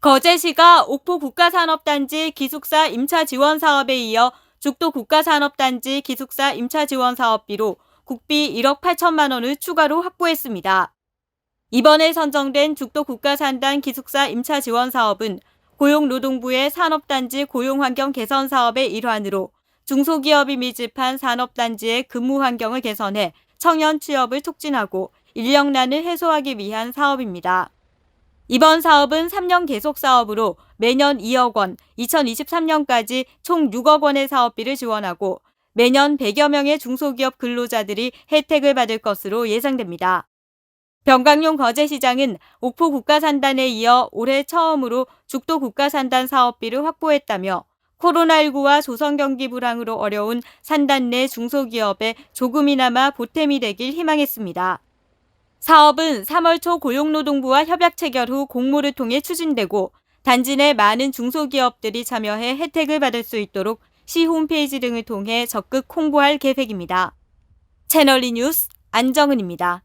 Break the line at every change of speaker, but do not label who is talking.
거제시가 옥포 국가산업단지 기숙사 임차 지원 사업에 이어 죽도 국가산업단지 기숙사 임차 지원 사업비로 국비 1억 8천만 원을 추가로 확보했습니다. 이번에 선정된 죽도 국가산단 기숙사 임차 지원 사업은 고용노동부의 산업단지 고용환경 개선 사업의 일환으로 중소기업이 밀집한 산업단지의 근무 환경을 개선해 청년 취업을 촉진하고 인력난을 해소하기 위한 사업입니다. 이번 사업은 3년 계속 사업으로 매년 2억 원, 2023년까지 총 6억 원의 사업비를 지원하고 매년 100여 명의 중소기업 근로자들이 혜택을 받을 것으로 예상됩니다. 병강용 거제 시장은 옥포 국가산단에 이어 올해 처음으로 죽도 국가산단 사업비를 확보했다며 코로나19와 조선 경기 불황으로 어려운 산단 내 중소기업에 조금이나마 보탬이 되길 희망했습니다. 사업은 3월 초 고용노동부와 협약 체결 후 공모를 통해 추진되고 단지 내 많은 중소기업들이 참여해 혜택을 받을 수 있도록 시 홈페이지 등을 통해 적극 홍보할 계획입니다. 채널리 뉴스 안정은입니다.